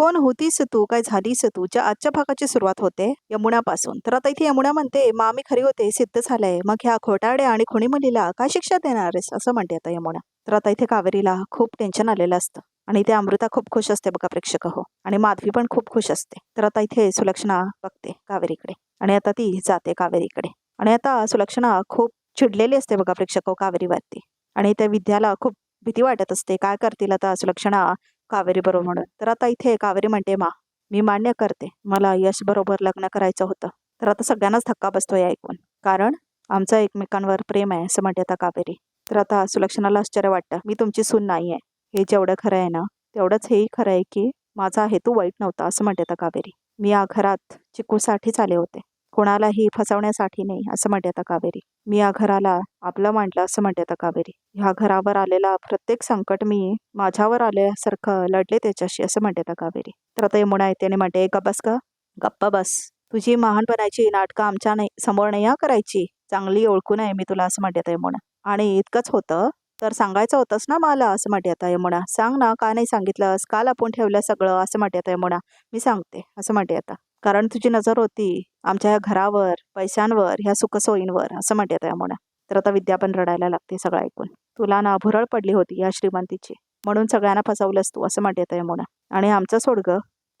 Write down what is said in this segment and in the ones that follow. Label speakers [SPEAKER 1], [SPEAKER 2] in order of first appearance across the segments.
[SPEAKER 1] कोण होतीस तू काय झालीस तू ज्या आजच्या भागाची सुरुवात होते यमुनापासून. तर आता इथे यमुना म्हणते मामी खरी होते सिद्ध झालंय. मग ह्या खोटाड्या आणि खुणी मुलीला काय शिक्षा देणार आहेस? असं म्हणते आता यमुना. तर आता इथे कावेरीला खूप टेन्शन आलेलं असतं. आणि ते अमृता खूप खुश असते बघा प्रेक्षक हो. आणि माधवी पण खूप खुश असते. तर आता इथे सुलक्षणा बघते कावेरीकडे. आणि आता ती जाते कावेरीकडे. आणि आता सुलक्षणा खूप चिडलेली असते बघा प्रेक्षक हो कावेरीवरती. आणि त्या विद्याला खूप भीती वाटत असते. काय करतील आता सुलक्षणा? कावेरी बरोबर म्हणून. तर आता इथे कावेरी म्हणते मा मी मान्य करते. मला यश बरोबर लग्न करायचं होतं. तर आता सगळ्यांनाच धक्का या ऐकून. कारण आमचं एकमेकांवर प्रेम आहे असं म्हणते आता कावेरी. तर आता सुलक्षणाला आश्चर्य वाटतं. मी तुमची सून नाही आहे हे जेवढं खरं आहे ना तेवढंच हेही खरं आहे की माझा हेतू वाईट नव्हता असं म्हणते आता कावेरी. मी या घरात चिकूसाठीच आले होते. कोणालाही फसवण्यासाठी नाही असं म्हणते आता कावेरी. मी या घराला आपलं मांडलं असं म्हणते आता कावेरी. ह्या घरावर आलेला प्रत्येक संकट मी माझ्यावर आल्यासारखं लढले त्याच्याशी असं म्हणते आता कावेरी. तर आता यमुना येते आणि म्हणते गप्प बस का गप्पा बस. तुझी महानपणाची नाटकं आमच्या नाही समोर नाही हा करायची. चांगली ओळखून आहे मी तुला असं म्हणते आता यमुना. आणि इतकंच होतं तर सांगायचं होतंस ना मला असं म्हणते आता यमुना. सांग ना का नाही सांगितलंस? काल आपण ठेवलं सगळं? असं म्हणते आता यमुना. मी सांगते असं म्हणते आता. कारण तुझी नजर होती आमच्या ह्या घरावर पैशांवर ह्या सुखसोयींवर असं म्हणते आता यमुना तर आता विद्या पण रडायला लागते सगळं ऐकून. तुला ना भुरळ पडली होती या श्रीमंतीची. म्हणून सगळ्यांना फसवलंस तू असं म्हणते आता यमुना आणि आमचं सोडग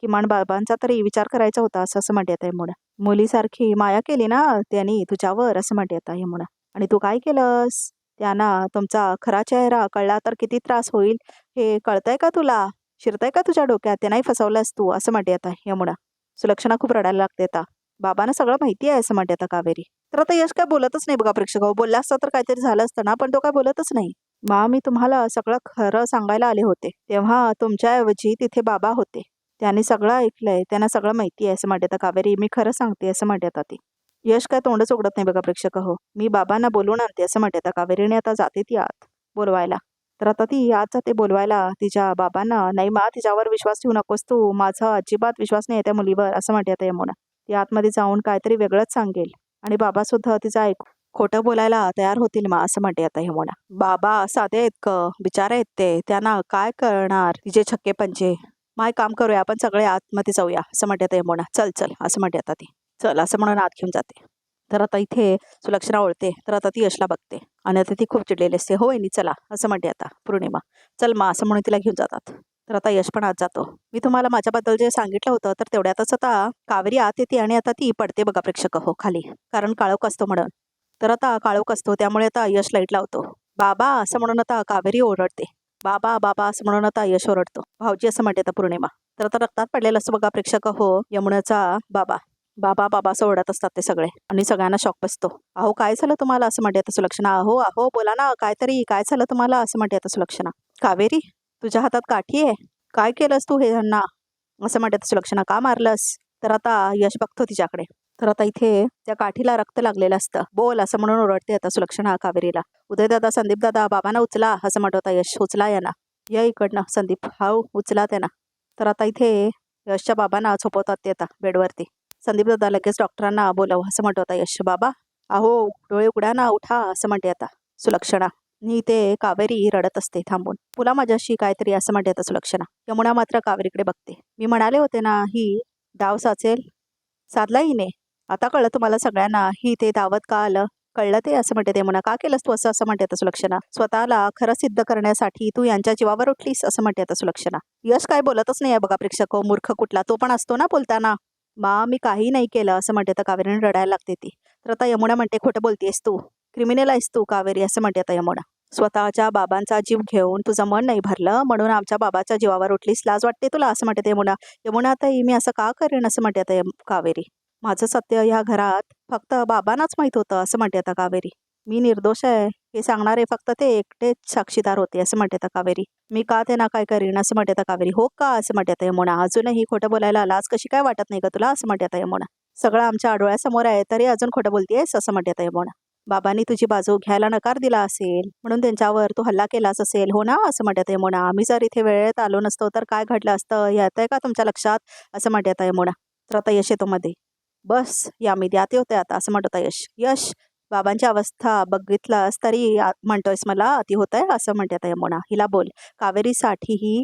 [SPEAKER 1] किमान बाबांचा तरी विचार करायचा होता असं असं म्हणते आता यमुना मुलीसारखी माया केली ना त्यांनी तुझ्यावर असं म्हणते आता यमुना आणि तू काय केलंस? त्यांना तुमचा खरा चेहरा कळला तर किती त्रास होईल हे कळतंय का तुला? शिरतंय का तुझ्या डोक्यात? त्यांनाही फसवलंस तू असं म्हणते आता यमुना सुलक्षणा खूप रडायला लागते आता. बाबांना सगळं माहिती आहे असं म्हणते आता कावेरी. तर आता यश काय बोलतच नाही बघा प्रेक्षक. हो. बोलला असता तर काहीतरी झालं असतं ना पण तो काय बोलतच नाही. मा मी तुम्हाला सगळं खरं सांगायला आले होते. तेव्हा तुमच्याऐवजी तिथे बाबा होते. त्याने सगळं ऐकलंय त्यांना सगळं माहिती आहे असं म्हणते आता कावेरी. मी खरं सांगते असं म्हणते आता ती. यश काय तोंडच उघडत नाही बघा प्रेक्षक. हो मी बाबांना बोलून आणते असं म्हणते आता कावेरीने आता जाते ती आत बोलवायला. तर आता ती आज जाते बोलवायला तिच्या बाबांना नाही मा तिच्यावर विश्वास ठेवू नकोस तू. माझा अजिबात विश्वास नाही त्या मुलीवर असं म्हणते आता यमुना. ती आतमध्ये जाऊन काहीतरी वेगळंच सांगेल. आणि बाबा सुद्धा तिचा ऐक खोटं बोलायला तयार होतील मा असं म्हणते आता यमुना. बाबा साधे आहेत क बिचारे आहेत ते. त्यांना काय करणार तिचे छक्के पंचे माय काम करूया. आपण सगळे आतमध्ये जाऊया असं म्हणते आता यमुना. चल चल असं म्हणते आता ती. चल असं म्हणून आत घेऊन जाते. तर आता इथे सुलक्षणा ओळते. तर आता ती यशला बघते. आणि आता ती खूप चिडलेली असते. हो वहिनी चला असं म्हणते आता पौर्णिमा. चल मा असं म्हणून तिला घेऊन जातात. तर आता यश पण आत जातो. मी तुम्हाला माझ्याबद्दल जे सांगितलं होतं तर तेवढ्यातच आता कावेरी आत येते आणि आता ती पडते बघा प्रेक्षक हो खाली. कारण काळोख असतो म्हणून. तर आता काळोख असतो त्यामुळे आता यश लाइट लावतो. बाबा असं म्हणून आता कावेरी ओरडते. बाबा बाबा असं म्हणून आता यश ओरडतो. भाऊजी असं म्हणते आता पौर्णिमा. तर आता रक्तात पडलेलं असतं बघा प्रेक्षक हो यमुनाचा बाबा. बाबा बाबा असं असतात ते सगळे. आणि सगळ्यांना शॉक बसतो. अहो काय झालं तुम्हाला असं म्हणते आता सुलक्षणा? अहो अहो बोला ना काहीतरी काय झालं तुम्हाला असं म्हणते आता सुलक्षणा? कावेरी तुझ्या हातात काठी आहे. काय केलंस तू हे ह्यांना? असं म्हणते आता सुलक्षणा का मारलंस? तर आता यश बघतो तिच्याकडे. तर आता इथे त्या काठीला रक्त लागलेलं असतं. बोल असं म्हणून ओरडते आता सुलक्षणा कावेरीला. उदय दादा संदीप दादा बाबांना उचला असं म्हणत होता यश. उचला यांना. या इकडनं संदीप. हाव उचला त्यांना. तर आता इथे यशच्या बाबांना झोपवतात ते आता बेडवरती. संदीप दादा लगेच डॉक्टरांना बोलावं असं म्हणतो आता यश बाबा. अहो डोळे उघड्या ना उठा असं म्हणते आता सुलक्षणा. मी ते कावेरी रडत असते थांबून. तुला माझ्याशी काहीतरी असं म्हणते आता सुलक्षणा. यमुना मात्र कावेरीकडे बघते. मी म्हणाले होते ना ही डाव साचेल. साधला हिने. आता कळलं तुम्हाला सगळ्यांना ही ते दावत का आलं? कळलं ते? असं म्हणते ते म्हणा का केलंस तू असं? असं म्हणते आता सुलक्षणा. स्वतःला खरं सिद्ध करण्यासाठी तू यांच्या जीवावर उठलीस असं म्हणते आता सुलक्षणा. यश काय बोलतच नाही आहे बघा प्रेक्षक हो, मूर्ख कुठला तो पण असतो ना बोलताना. मा मी काही नाही केलं असं म्हणते. तर कावेरीने रडायला लागते ती. तर आता यमुना म्हणते खोटं बोलतेस तू. क्रिमिनल आहेस तू कावेरी असं म्हणते आता यमुना. स्वतःच्या बाबांचा जीव घेऊन तुझं मन नाही भरलं म्हणून आमच्या बाबाच्या जीवावर उठलीस लाज वाटते तुला असं म्हणते ते यमुना. यमुना आता मी असं का करेन असं म्हणते आता कावेरी. माझं सत्य ह्या घरात फक्त बाबांनाच माहीत होतं असं म्हणते आता कावेरी. मी निर्दोष आहे. हे सांगणारे फक्त ते एकटेच साक्षीदार होते असं म्हणते कावेरी. मी का ते ना काय करीन असं म्हणते कावेरी. हो का असं म्हणते यमुना. अजूनही खोटं बोलायला लाज कशी काय वाटत नाही का तुला? असं म्हणते यमुना. सगळं आमच्या डोळ्यासमोर आहे तरी अजून खोटं बोलतेयस? असं म्हणते यमुना. बाबांनी तुझी बाजू घ्यायला नकार दिला असेल म्हणून त्यांच्यावर तू हल्ला केलाच असेल हो ना? असं म्हणते आहे यमुना. आम्ही जर इथे वेळेत आलो नसतो तर काय घडलं असतं? येत आहे का तुमच्या लक्षात? असं म्हणते आहे यमुना. तर आता यश येतो मध्ये. बस या मी द्याते होते आता असं म्हणत यश. यश बाबांची अवस्था बघितलास तरी म्हणतोयस मला अति होत आहे असं म्हणते आता यमुना. हिला बोल. कावेरीसाठी ही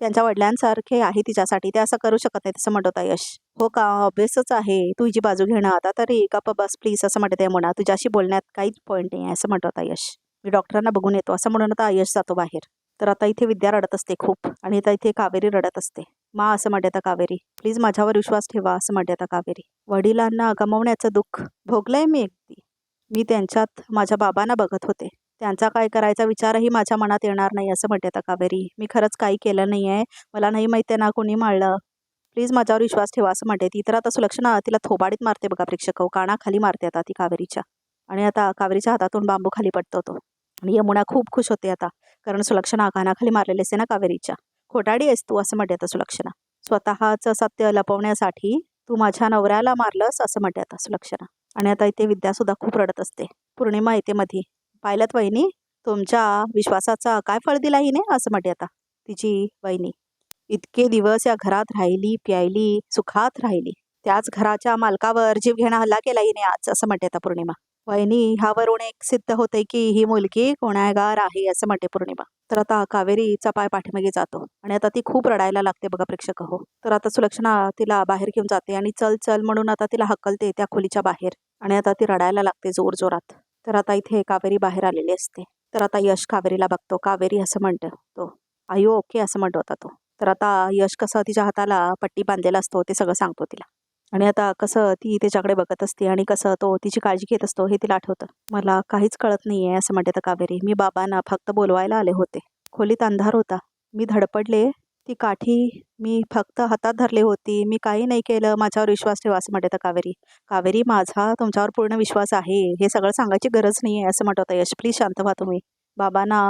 [SPEAKER 1] त्यांच्या वडिलांसारखे आहे तिच्यासाठी. ते असं करू शकत नाही तसं म्हणत होता यश. हो का? ऑब्विसच आहे. तू हिची बाजू घेणं आता तरी. का बस प्लीज असं म्हणत आहे म्हणा तुझ्याशी बोलण्यात काहीच पॉईंट नाही आहे असं म्हणत होता यश. मी डॉक्टरांना बघून येतो असं म्हणून आता यश जातो बाहेर. तर आता इथे विद्या रडत असते खूप आणि आता इथे कावेरी रडत असते. मा असं म्हणते आता कावेरी. प्लीज माझ्यावर विश्वास ठेवा असं म्हणते आता कावेरी. वडिलांना गमावण्याचं दुःख भोगलंय मी एकटी मी त्यांच्यात माझ्या बाबांना बघत होते. त्यांचा काय करायचा विचारही माझ्या मनात येणार नाही असं म्हणते आता कावेरी. मी खरंच काही केलं नाही आहे मला नाही माहिती आहे ना कोणी मारलं प्लीज माझ्यावर विश्वास ठेवा असं म्हणते. ती तर आता सुलक्षणा तिला थोबाडीत मारते बघा प्रेक्षक. कानाखाली मारते आता ती कावेरीच्या. आणि आता कावेरीच्या हातातून बांबू खाली पडतो तो. आणि यमुना खूप खुश होते आता. कारण सुलक्षणा कानाखाली मारलेले असते ना कावेरीच्या. खोटाडी आहेस तू असं म्हणते आता सुलक्षणा. स्वतःचं सत्य लपवण्यासाठी तू माझ्या नवऱ्याला मारलंस असं म्हणते आता सुलक्षणा. आणि आता इथे विद्यासुद्धा खूप रडत असते. पौर्णिमा येते मध्ये पाहिलं वहिनी तुमच्या विश्वासाचा काय फळ दिला हिने? असं म्हटे आता तिची वहिनी. इतके दिवस या घरात राहिली प्यायली सुखात राहिली. त्याच घराच्या मालकावर जीव घेणा हल्ला केला हिने आज असं म्हणते आता पौर्णिमा. वहिनी ह्यावरून एक सिद्ध होते की ही मुलगी गुन्हेगार आहे असं म्हणते पौर्णिमा. तर आता कावेरीचा पाय पाठीमागे जातो आणि आता ती खूप रडायला लागते बघा प्रेक्षक हो. तर आता सुलक्षणा तिला बाहेर घेऊन जाते आणि चल चल म्हणून आता तिला हकलते त्या खोलीच्या बाहेर. आणि आता ती रडायला लागते जोर जोरात. तर आता इथे कावेरी बाहेर आलेली असते. तर आता यश कावेरीला बघतो. कावेरी असं म्हणतो. तो आयो ओके असं म्हणतो होता तो. तर आता यश कसं तिच्या हाताला पट्टी बांधलेला असतो ते सगळं सांगतो तिला. आणि आता कसं ती त्याच्याकडे बघत असते आणि कसं तो तिची काळजी घेत असतो हे तिला आठवतं. मला काहीच कळत नाही आहे असं म्हणते तर कावेरी. मी बाबांना फक्त बोलवायला आले होते. खोलीत अंधार होता. मी धडपडले ती काठी मी फक्त हातात धरली होती. मी काही नाही केलं. माझ्यावर विश्वास ठेवा असं म्हणते तर कावेरी. कावेरी माझा तुमच्यावर पूर्ण विश्वास आहे. हे सगळं सांगायची गरज नाही आहे असं म्हणत होता यश. प्लीज शांत व्हा तुम्ही. बाबांना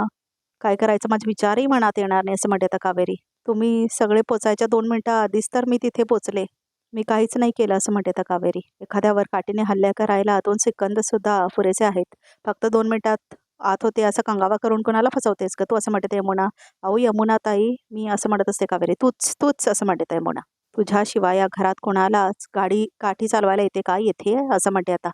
[SPEAKER 1] काय करायचं? माझे विचारही मनात येणार नाही असं म्हणते तर कावेरी. तुम्ही सगळे पोचायच्या दोन मिनटं आधीच तर मी तिथे पोचले. मी काहीच नाही केलं असं म्हणते कावेरी. एखाद्यावर काठीने हल्ल्या करायला दोन सेकंदसुद्धा पुरेसे आहेत. फक्त दोन मिनटात आत होते असं कंगावा करून कोणाला फसवतेस का तू असं म्हणते यमुना. अहो यमुना ताई मी असं म्हणत असते कावेरी. तूच तूच असं म्हणते यमुना. तुझ्याशिवाय या घरात कोणालाच गाडी काठी चालवायला येते का? येते असं म्हणते आता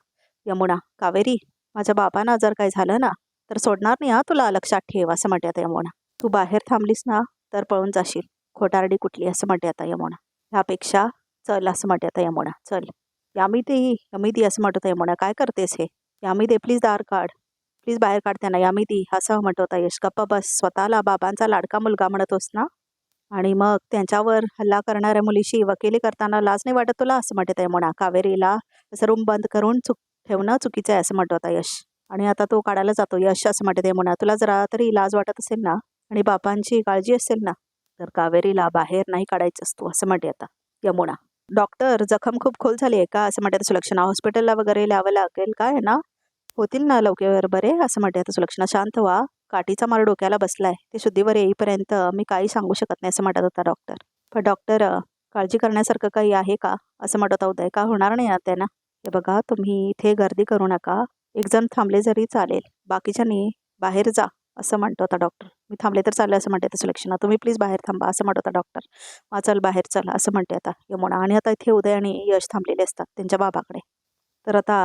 [SPEAKER 1] यमुना. कावेरी माझ्या बाबांना जर काही झालं ना तर सोडणार नाही हा तुला लक्षात ठेव असं म्हणते आता यमुना. तू बाहेर थांबलीस ना तर पळून जाशील. खोटारडी कुठली असं म्हणते आता यमुना. ह्यापेक्षा चल असं म्हणते आता यमुना. चल. यामिती यमिती असं म्हणत यमुना. काय करतेस हे? यामिते प्लीज दार काढ. प्लीज बाहेर काढते ना या मी ती असं म्हणतो होता यश. गप्पा बस. स्वतःला बाबांचा लाडका मुलगा म्हणतोस ना? आणि मग त्यांच्यावर हल्ला करणाऱ्या मुलीशी वकिली करताना लाज नाही वाटत तुला? असं म्हणते यमुना कावेरीला असं रूम बंद करून चुक ठेवणं चुकीचं आहे असं म्हणतो होता यश. आणि आता तो काढायला जातो. यश असं म्हणत आहे म्हणा तुला जरा तरी लाज वाटत असेल ना? आणि बापांची काळजी असेल ना? तर कावेरीला बाहेर नाही काढायचं असतो असं म्हणते आता यमुना डॉक्टर जखम खूप खोल झाली आहे का? असं म्हणते सुलक्षणा. हॉस्पिटलला वगैरे लावावं लागेल काय ना? होतील ना लवकर बरे? असं म्हणते आता सुलक्षणा शांत व्हा. काठीचा मार डोक्याला बसलाय. ते शुद्धीवर येईपर्यंत मी काही सांगू शकत नाही असं म्हणत होता डॉक्टर पण डॉक्टर काळजी करण्यासारखं काही आहे का? असं म्हणत होता उदय. का होणार नाही आता ना? हे बघा तुम्ही इथे गर्दी करू नका. एक जण थांबले जरी चालेल. बाकीच्यानी बाहेर जा असं म्हणतो होता डॉक्टर मी थांबले तर चालले असं म्हणते आता सुलक्षणा. तुम्ही प्लीज बाहेर थांबा असं म्हणत होता डॉक्टर मा चल बाहेर चला असं म्हणते आता यमुना. आणि आता इथे उदय आणि यश थांबलेले असतात त्यांच्या बाबाकडे. तर आता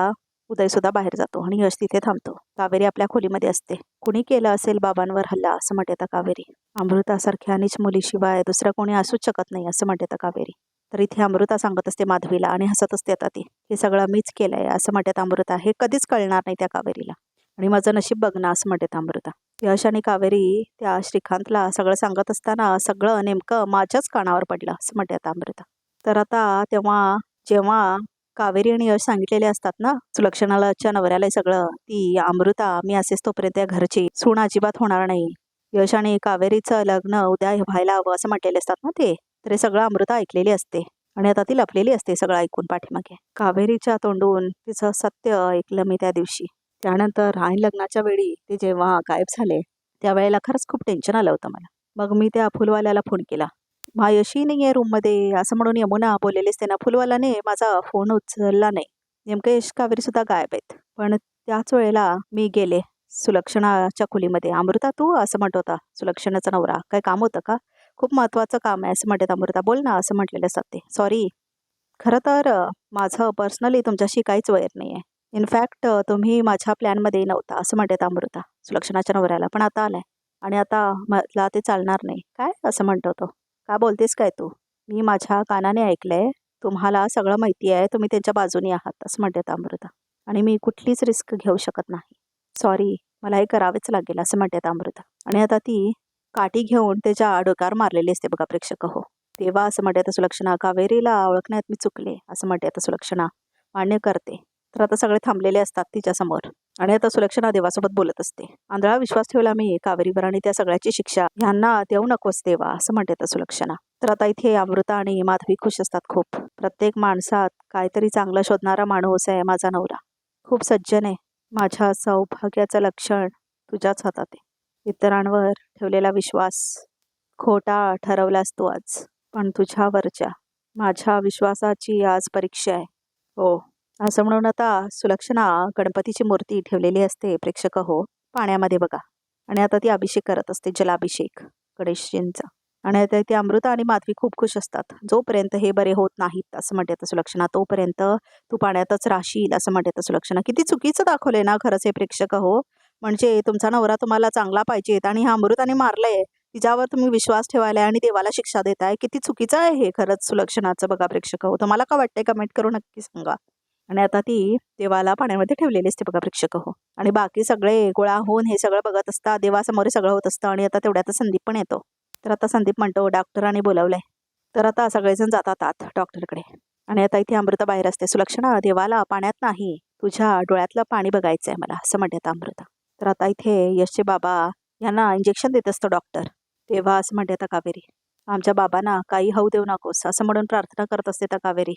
[SPEAKER 1] उदयसुद्धा बाहेर जातो आणि यश तिथे थांबतो. कावेरी आपल्या खोलीमध्ये असते. कुणी केलं असेल बाबांवर हल्ला असं म्हणते आता कावेरी. अमृतासारख्या अनिच मुलीशिवाय दुसरं कोणी असूच शकत नाही असं म्हणते आता कावेरी. तर इथे अमृता सांगत असते माधवीला आणि हसत असते आता ती. हे सगळं मीच केलंय असं म्हणतात अमृता. हे कधीच कळणार नाही त्या कावेरीला. आणि माझं नशीब बघणं असं म्हणतात अमृता. यश आणि कावेरी त्या श्रीकांतला सगळं सांगत असताना सगळं नेमकं माझ्याच कानावर पडलं असं म्हणतात अमृता. तर आता तेव्हा जेव्हा कावेरी आणि यश सांगितलेले असतात ना? सुलक्षणालाच्या नवऱ्याला सगळं. ती अमृता मी असेच तोपर्यंत या घरची. सून अजिबात होणार नाही. यश आणि कावेरीचं लग्न उद्या व्हायला हवं असं म्हटलेले असतात ना ते? तर हे सगळं अमृता ऐकलेली असते. आणि आता ती लपलेली असते सगळं ऐकून पाठीमागे. कावेरीच्या तोंडून तिचं सत्य ऐकलं मी त्या दिवशी. त्यानंतर आणि लग्नाच्या वेळी ते जेव्हा गायब झाले त्यावेळेला खरंच खूप टेन्शन आलं होतं मला. मग मी त्या फुलवाल्याला फोन केला. मायशी नाही आहे रूममध्ये असं म्हणून यमुना बोललेलीच त्यांना फुलवाल्याने माझा फोन उचलला नाही. नेमकं यश कावेरीसुद्धा गायब आहेत. पण त्याच वेळेला मी गेले सुलक्षणाच्या खोलीमध्ये. अमृता तू असं म्हणत होता सुलक्षणाचा नवरा. काय काम होतं का? खूप महत्त्वाचं काम आहे असं म्हणतात अमृता. बोल ना असं म्हटलेलं असतात ते. सॉरी खरं तर माझं पर्सनली तुमच्याशी काहीच वैर नाही आहे इनफॅक्ट तुम्ही माझ्या प्लॅनमध्ये नव्हता असं म्हणतात अमृता सुलक्षणाच्या नवऱ्याला. पण आता आलाय आणि आता मला ते चालणार नाही. काय? असं म्हणतो तो का बोलतेस काय तू? मी माझ्या कानाने ऐकलंय. तुम्हाला सगळं माहिती आहे. तुम्ही त्यांच्या बाजूने आहात असं म्हणतात अमृता. आणि मी कुठलीच रिस्क घेऊ शकत नाही. सॉरी मला हे करावेच लागेल असं म्हणतात अमृता. आणि आता ती काठी घेऊन त्याच्या डोक्यावर मारलेली असते बघा प्रेक्षक हो. तेव्हा असं म्हणतात सुलक्षणा कावेरीला ओळखण्यात मी चुकले असं म्हणतात सुलक्षणा. मान्य करते. तर आता सगळे थांबलेले असतात तिच्यासमोर. आणि आता सुलक्षणा देवासोबत बोलत असते. आंधळा विश्वास ठेवला मी कावेरीवर आणि त्या सगळ्याची शिक्षा. ह्यांना देऊ नकोस देवा असं म्हणते आता सुलक्षणा. तर आता इथे अमृता आणि माधवी खुश असतात खूप. प्रत्येक माणसात काहीतरी चांगला शोधणारा माणूस आहे माझा नवरा. खूप सज्जन आहे. माझ्या सौभाग्याचं लक्षण तुझ्याच हातात आहे. इतरांवर ठेवलेला विश्वास खोटा ठरवलास तू आज. पण तुझ्यावरच्या माझ्या विश्वासाची आज परीक्षा आहे. हो. असं म्हणून आता सुलक्षणा गणपतीची मूर्ती ठेवलेली असते प्रेक्षक हो पाण्यामध्ये बघा. आणि आता ती अभिषेक करत असते जलाभिषेक गणेशजींचा. आणि आता ती अमृता आणि माधवी खूप खुश असतात. जोपर्यंत हे बरे होत नाहीत असं म्हणते आता सुलक्षणा तोपर्यंत तू पाण्यातच राहशील असं म्हणते आता सुलक्षणा. किती चुकीचं दाखवलंय ना खरंच हे प्रेक्षक हो. म्हणजे तुमचा नवरा तुम्हाला चांगला पाहिजेत आणि हा अमृताने मारलंय तिच्यावर तुम्ही विश्वास ठेवायला आणि देवाला शिक्षा देताय. किती चुकीचं आहे हे खरंच सुलक्षणाचं बघा प्रेक्षक हो. तुम्हाला का वाटतंय? कमेंट करून नक्की सांगा. आणि आता ती देवाला पाण्यामध्ये ठेवलेली असते बघा प्रेक्षक हो. आणि बाकी सगळे गोळा होऊन हे सगळं बघत असतात देवासमोर सगळं होत असतं आणि आता तेवढ्यात संदीप पण येतो. तर आता संदीप म्हणतो डॉक्टरांनी बोलावलंय. तर आता सगळेजण जातात आत डॉक्टरकडे. आणि आता इथे अमृता बाहेर असते. सुलक्षणा देवाला पाण्यात नाही. तुझ्या डोळ्यातलं पाणी बघायचं आहे मला असं म्हणतात अमृता. तर आता इथे यशचे बाबा यांना इंजेक्शन देत असतो डॉक्टर. तेव्हा असं म्हणते आता कावेरी. आमच्या बाबांना काही होऊ देऊ नकोस असं म्हणून प्रार्थना करत असते त्या कावेरी.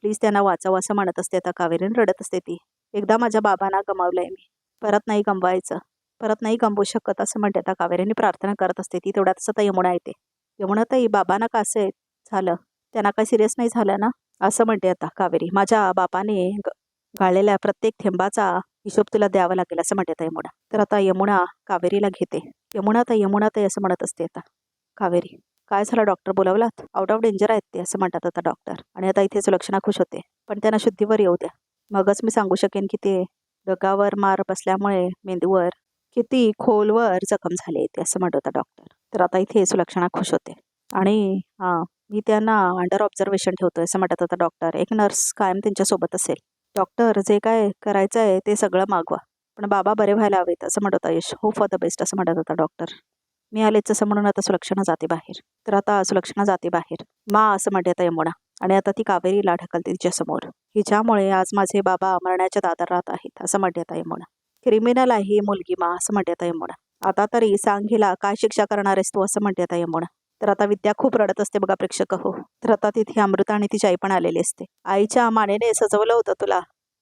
[SPEAKER 1] प्लीज त्यांना वाचव असं म्हणत असते. आता कावेरीने रडत असते ती. एकदा माझ्या बाबांना गमावलंय मी. परत नाही गमवायचं. परत नाही गमवू शकत असं म्हणते. आता कावेरीने प्रार्थना करत असते. ती तेवढ्यातच आता यमुना येते. यमुना ताई बाबांना का असं आहे? झालं. त्यांना काही सिरियस नाही झालं ना? असं म्हणते आता कावेरी. माझ्या बापाने ग- गाळलेल्या प्रत्येक थेंबाचा हिशोब तुला द्यावा लागेल असं म्हणते आता यमुना. तर आता यमुना कावेरीला घेते. यमुना ताई यमुना ताई असं म्हणत असते आता कावेरी. काय झालं डॉक्टर बोलावलात? आउट ऑफ डेंजर आहेत ते असं म्हणतात आता डॉक्टर आणि आता इथे सुलक्षणा खुश होते. पण त्यांना शुद्धीवर येऊ द्या. मगच मी सांगू शकेन की ते डोक्यावर मार बसल्यामुळे मेंदूवर किती खोलवर जखम झाली ते असं म्हणत होता डॉक्टर तर आता इथे सुलक्षणा खुश होते. आणि हां मी त्यांना अंडर ऑब्झर्वेशन ठेवतोय असं म्हणतात होता डॉक्टर एक नर्स कायम त्यांच्यासोबत असेल. डॉक्टर जे काय करायचं आहे ते सगळं मागवा. पण बाबा बरे व्हायला हवेत असं म्हणत होता Yash. Hope for the best असं म्हणत होता डॉक्टर मी आलेच असं म्हणून आता सुलक्षणा जाते बाहेर. तर आता सुलक्षणा जाते बाहेर. मा असं म्हणते आता यमुना. आणि आता ती कावेरीला ढकलते तिच्यासमोर. हिच्यामुळे आज माझे बाबा मरणाच्या दादरात आहेत असं म्हणते आता यमुना. क्रिमिनल आहे ही मुलगी मा असं म्हणते आता यमुना. आता तरी सांगीला काय शिक्षा करणार आहेस तू असं म्हणते आता यमुना. तर आता विद्या खूप रडत असते बघा प्रेक्षक हो. तर आता तिथे अमृता आणि तिची आई पण आलेली असते. आईच्या मानेने सजवलं होतं तुला.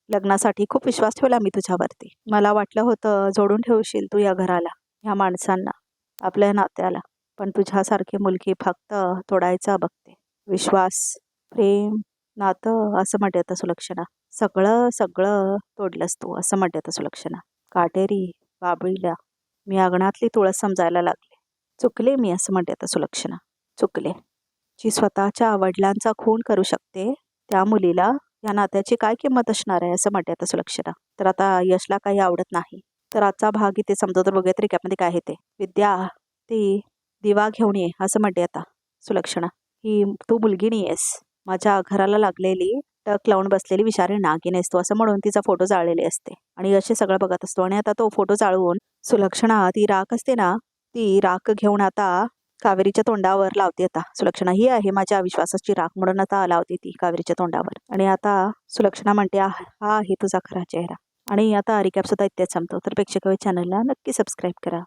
[SPEAKER 1] लग्नासाठी खूप विश्वास ठेवला मी तुझ्यावरती. मला वाटलं होतं जोडून ठेवशील तू या घराला ह्या माणसांना. आपल्या नात्याला. पण तुझ्यासारखी मुलगी फक्त तोडायचा बघते. विश्वास प्रेम नातं असं म्हणते आता सुलक्षणा. सगळं सगळं तोडलंस तू असं म्हणते आता सुलक्षणा. काटेरी बाबळीला. मी अंगणातली तुळस समजायला लागले. चुकले मी असं म्हणते आता सुलक्षणा. चुकले. जी स्वतःच्या वडिलांचा खून करू शकते त्या मुलीला या नात्याची काय किंमत असणार आहे असं म्हणते आता सुलक्षणा. तर आता यशला काही आवडत नाही. तर आजचा भाग इथे समजा तर बघूया तरी काय आहे ते? विद्या ती दिवा घेऊन ये असं म्हणते आता सुलक्षणा. ही तू मुलगी आहेस माझ्या घराला लागलेली टक लावून बसलेली विषारी नागिन असतो असं म्हणून तिचा फोटो जाळलेले असते. आणि असे सगळं बघत असतो. आणि आता तो फोटो जाळवून सुलक्षणा ती राख असते ना ती राख घेऊन आता कावेरीच्या तोंडावर लावते आता. सुलक्षणा ही आहे माझ्या विश्वासाची राख म्हणून आता लावते ती कावेरीच्या तोंडावर. आणि आता सुलक्षणा म्हणते हा आहे तुझा खरा चेहरा. आणि आता रिकॅप सुद्धा इथेच संपतो. तर प्रेक्षक चॅनलला नक्की सबस्क्राईब करा.